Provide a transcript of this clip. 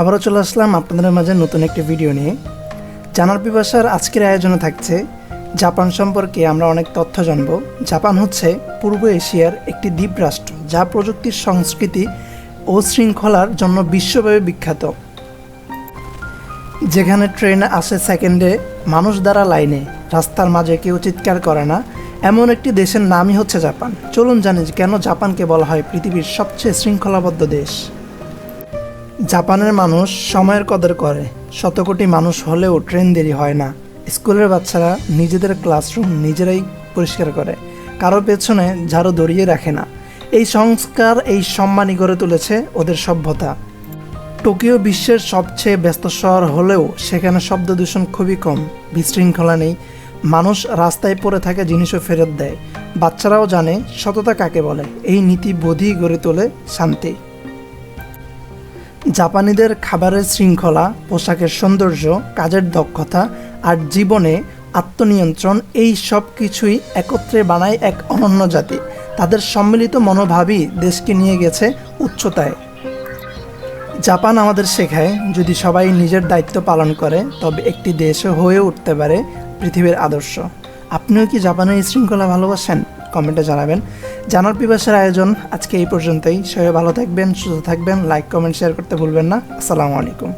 আবারও চলে আসলাম আপনাদের মাঝে নতুন একটি ভিডিও নিয়ে। জানার পিপাসার আজকের আয়োজনে থাকছে জাপান সম্পর্কে আমরা অনেক তথ্য জানব। জাপান হচ্ছে পূর্ব এশিয়ার একটি দ্বীপ রাষ্ট্র, যা প্রযুক্তির সংস্কৃতি ও শৃঙ্খলার জন্য বিশ্বব্যাপী বিখ্যাত। যেখানে ট্রেন আসে সেকেন্ডে, মানুষ দ্বারা লাইনে, রাস্তার মাঝে কেউ চিৎকার করে না। এমন একটি দেশের নামই হচ্ছে জাপান। চলুন জানি কেন জাপানকে বলা হয় পৃথিবীর সবচেয়ে শৃঙ্খলাবদ্ধ দেশ। জাপানের মানুষ সময়ের কদর করে। শত কোটি মানুষ হলেও ট্রেন দেরি হয় না। স্কুলের বাচ্চারা নিজেদের ক্লাসরুম নিজেরাই পরিষ্কার করে। কারও পেছনে ঝাড়ু দড়িয়ে রাখে না। এই সংস্কার, এই সম্মানই গড়ে তুলেছে ওদের সভ্যতা। টোকিও বিশ্বের সবচেয়ে ব্যস্ত শহর হলেও সেখানে শব্দ দূষণ খুবই কম, বিশৃঙ্খলা নেই। মানুষ রাস্তায় পড়ে থাকা জিনিসও ফেরত দেয়। বাচ্চারাও জানে সততা কাকে বলে। এই নীতি বোধই গড়ে তোলে শান্তি। জাপানিদের খাবারের শৃঙ্খলা, পোশাকের সৌন্দর্য, কাজের দক্ষতা আর জীবনে আত্মনিয়ন্ত্রণ, এই সব কিছুই একত্রে বানায় এক অনন্য জাতি। তাদের সম্মিলিত মনোভাবই দেশকে নিয়ে গেছে উচ্চতায়। জাপান আমাদের শেখায়, যদি সবাই নিজের দায়িত্ব পালন করে, তবে একটি দেশও হয়ে উঠতে পারে পৃথিবীর আদর্শ। আপনিও কি জাপানের এই শৃঙ্খলা ভালোবাসেন? কমেন্টে জানাবেন। জানার পিপাসের আয়োজন আজকে এই পর্যন্তই। সবাই ভালো থাকবেন, সুস্থ থাকবেন লাইক কমেন্ট শেয়ার করতে ভুলবেন না। আসসালামু আলাইকুম।